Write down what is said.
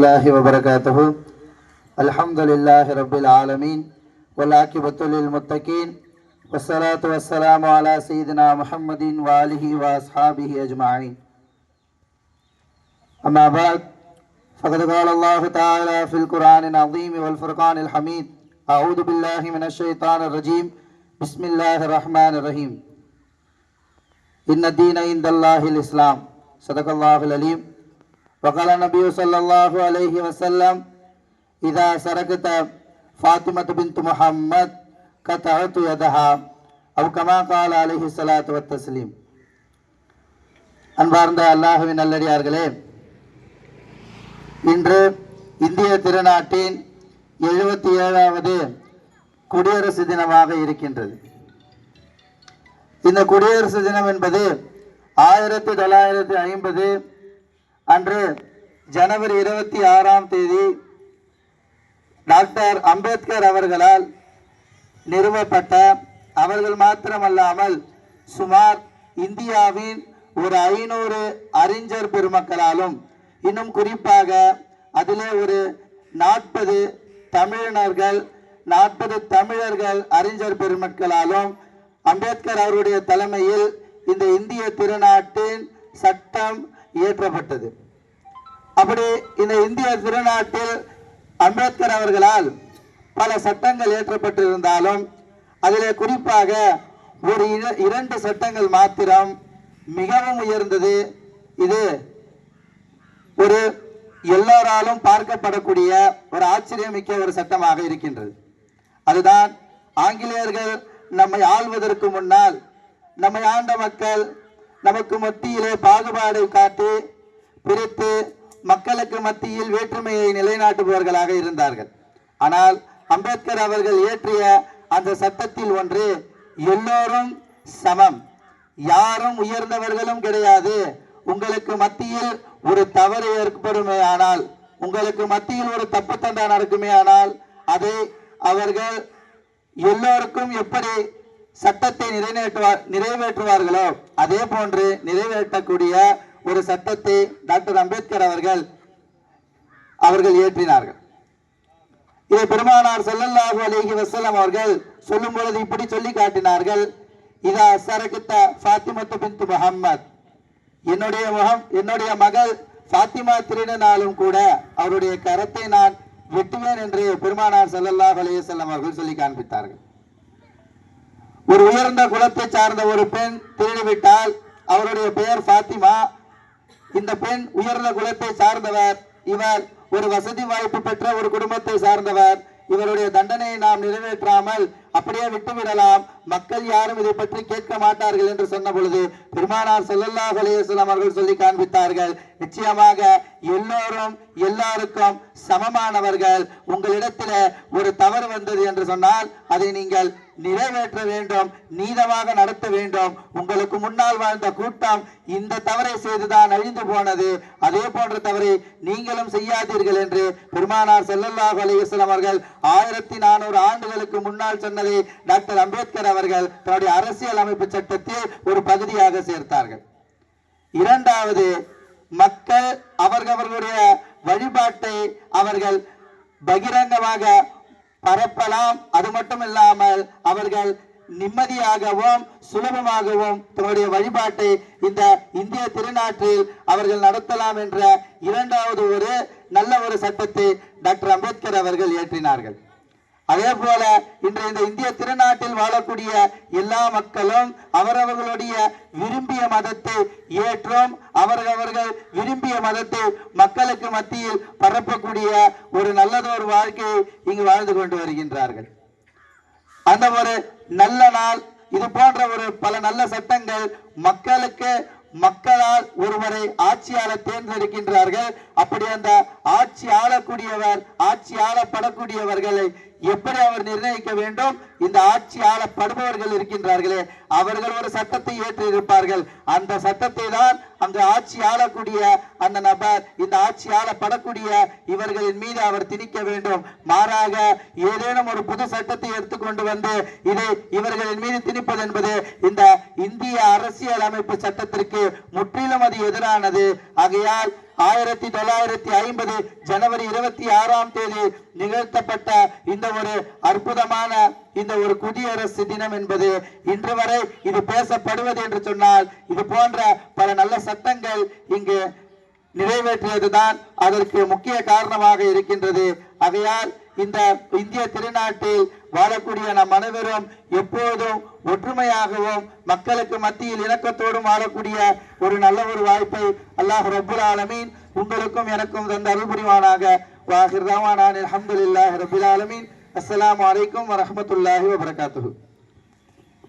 الله وبركاته. الحمد لله رب العالمين والعاقبة للمتقين والصلاة والسلام على سيدنا محمد وآله وأصحابه أجمعين. أما بعد فقد قال الله تعالى في القرآن العظيم والفرقان الحميد أعوذ بالله من الشيطان الرجيم. بسم الله الرحمن الرحيم. إن الدين عند الله الإسلام. صدق الله العليم. وقال النبي صلى الله عليه وسلم إذا سرقت فاطمة بنت محمد قطعت يدها أو كما قال عليه الصلاة والتسليم அன்பார்ந்த அல்லாஹுவின் நல்லடியார்களே இன்று இந்திய திருநாட்டின் எழுபத்தி ஏழாவது குடியரசு தினமாக இருக்கின்றது இந்த குடியரசு தினம் என்பது ஆயிரத்தி தொள்ளாயிரத்தி ஐம்பது அன்று ஜனவரி இருபத்தி ஆறாம் தேதி டாக்டர் அம்பேத்கர் அவர்களால் நிறுவப்பட்ட அவர்கள் மாத்திரமல்லாமல் சுமார் இந்தியாவின் ஒரு ஐநூறு அறிஞர் பெருமக்களாலும் இன்னும் குறிப்பாக அதிலே ஒரு நாற்பது தமிழினர்கள் நாற்பது தமிழர்கள் அறிஞர் பெருமக்களாலும் அம்பேத்கர் அவருடைய தலைமையில் இந்த இந்திய திருநாட்டின் சட்டம் இயற்றப்பட்டது. அப்படி இந்த இந்திய திருநாட்டில் அம்பேத்கர் அவர்களால் பல சட்டங்கள் இயற்றப்பட்டிருந்தாலும் அதிலே குறிப்பாக ஒரு இர- இரண்டு சட்டங்கள் மாத்திரம் மிகவும் உயர்ந்தது. இது ஒரு எல்லோராலும் பார்க்கப்படக்கூடிய ஒரு ஆச்சரியமிக்க ஒரு சட்டமாக இருக்கின்றது. அதுதான் ஆங்கிலேயர்கள் நம்மை ஆள்வதற்கு முன்னால் நம்மை ஆண்ட மக்கள் நமக்கு மத்தியிலே பாகுபாடு காட்டி பிரித்து மக்களுக்கு மத்தியில் வேற்றுமையை நிலைநாட்டுபவர்களாக இருந்தார்கள். ஆனால் அம்பேத்கர் அவர்கள் இயற்றிய அந்த சட்டத்தில் ஒன்று எல்லோரும் சமம். யாரும் உயர்ந்தவர்களும் கிடையாது. உங்களுக்கு மத்தியில் ஒரு தவறு ஏற்படுமே ஆனால் உங்களுக்கு மத்தியில் ஒரு தப்பு தண்டா நடக்குமே ஆனால் அதை அவர்கள் எல்லோருக்கும் எப்படி சட்டத்தை நிறைவேற்றுவார் நிறைவேற்றுவார்களோ? அதே போன்று நிறைவேற்றக்கூடிய ஒரு சட்டத்தை டாக்டர் அம்பேத்கர் அவர்கள் அவர்கள் இயற்றினார்கள். இதை பெருமானார் செல்லல்லாஹு அலைஹி வசலம் அவர்கள் சொல்லும் பொழுது இப்படி சொல்லி காட்டினார்கள். இதா சரகுத்த ஃபாத்திமத்து பின்து முஹம்மத். என்னுடைய முகம் என்னுடைய மகள் ஃபாத்திமா திருடினாலும் கூட அவருடைய கரத்தை நான் வெட்டுவேன் என்று பெருமானார் ஸல்லல்லாஹு அலைஹி செல்லம் அவர்கள் சொல்லி காண்பித்தார்கள். ஒரு உயர்ந்த குலத்தை சார்ந்த ஒரு பெண் திருடிவிட்டால் அவருடைய பெயர் பாத்திமா இந்த பெண் உயர்ந்த குலத்தை சார்ந்தவர். இவர் ஒரு வசதி வாய்ப்பு பெற்ற ஒரு குடும்பத்தை சார்ந்தவர். இவருடைய தண்டனையை நாம் நிறைவேற்றாமல் அப்படியே விட்டுவிடலாம் மக்கள் யாரும் இதை பற்றி கேட்க மாட்டார்கள் என்று சொன்ன பொழுது பெருமானார் செல்லல்லா அலைஹி அவர்கள் சொல்லி காண்பித்தார்கள் நிச்சயமாக எல்லோரும் எல்லாருக்கும் சமமானவர்கள். உங்களிடத்தில் ஒரு தவறு வந்தது என்று சொன்னால் அதை நீங்கள் நிறைவேற்ற வேண்டும் நீதமாக நடத்த வேண்டும். உங்களுக்கு முன்னால் வாழ்ந்த கூட்டம் இந்த தவறை செய்துதான் அழிந்து போனது. அதே போன்ற தவறை நீங்களும் செய்யாதீர்கள் என்று பெருமானார் செல்லல்லா அலைஹி அவர்கள் ஆயிரத்தி நானூறு ஆண்டுகளுக்கு முன்னால் சொன்ன சொன்னதை டாக்டர் அம்பேத்கர் அவர்கள் தன்னுடைய அரசியல் அமைப்பு சட்டத்தில் ஒரு பகுதியாக சேர்த்தார்கள். இரண்டாவது மக்கள் அவர்களுடைய வழிபாட்டை அவர்கள் பகிரங்கமாக பரப்பலாம். அது மட்டும் இல்லாமல் அவர்கள் நிம்மதியாகவும் சுலபமாகவும் தன்னுடைய வழிபாட்டை இந்த இந்திய திருநாட்டில் அவர்கள் நடத்தலாம் என்ற இரண்டாவது ஒரு நல்ல ஒரு சட்டத்தை டாக்டர் அம்பேத்கர் அவர்கள் இயற்றினார்கள். அதே போல இன்று இந்த இந்திய திருநாட்டில் வாழக்கூடிய எல்லா மக்களும் அவரவர்களுடைய விரும்பிய மதத்தை ஏற்றும். அவரவர்கள் விரும்பிய மதத்தை மக்களுக்கு மத்தியில் பரப்பக்கூடிய ஒரு நல்லதொரு வாழ்க்கையை இங்கு வாழ்ந்து கொண்டு வருகின்றார்கள். அந்த ஒரு நல்ல நாள் இது போன்ற ஒரு பல நல்ல சட்டங்கள் மக்களுக்கு மக்களால் ஒருவரை ஆட்சியாளர் தேர்ந்தெடுக்கின்றார்கள். அப்படி அந்த ஆட்சி ஆளக்கூடியவர் ஆட்சி ஆளப்படக்கூடியவர்களை எப்படி அவர் நிர்ணயிக்க வேண்டும்? இந்த ஆட்சி ஆளப்படுபவர்கள் இருக்கின்றார்களே அவர்கள் ஒரு சட்டத்தை ஏற்றிருப்பார்கள் அந்த சட்டத்தை தான் அங்கு ஆட்சி ஆளக்கூடிய அந்த நபர் இந்த ஆட்சி ஆளப்படக்கூடிய இவர்களின் மீது அவர் திணிக்க வேண்டும். மாறாக ஏதேனும் ஒரு புது சட்டத்தை எடுத்துக்கொண்டு வந்து இதை இவர்களின் மீது திணிப்பது என்பது இந்த இந்திய அரசியல் அமைப்பு சட்டத்திற்கு முற்றிலும் அது எதிரானது. ஆகையால் ஆயிரத்தி தொள்ளாயிரத்தி ஐம்பது ஜனவரி இருபத்தி ஆறாம் தேதி நிகழ்த்தப்பட்ட இந்த ஒரு அற்புதமான இந்த ஒரு குடியரசு தினம் என்பது இன்று வரை இது பேசப்படுவது என்று சொன்னால் இது போன்ற பல நல்ல சட்டங்கள் இங்கு நிறைவேற்றியதுதான் அதற்கு முக்கிய காரணமாக இருக்கின்றது. ஆகையால் இந்த இந்திய திருநாட்டில் வாழக்கூடிய நம் அனைவரும் எப்போதும் ஒற்றுமையாகவும் மக்களுக்கு மத்தியில் இணக்கத்தோடும் வாழக்கூடிய ஒரு நல்ல ஒரு வாய்ப்பை அல்லாஹ் ரபுல் ஆலமீன் உங்களுக்கும் எனக்கும் தந்த அருள் புரிவானாக வாஹிர் ரஹ்மான் அல்ஹம்துலில்லாஹி ஆலமீன். அஸ்லாம் அலைக்கும் வரமத்துல்லாஹி வபரகாத்து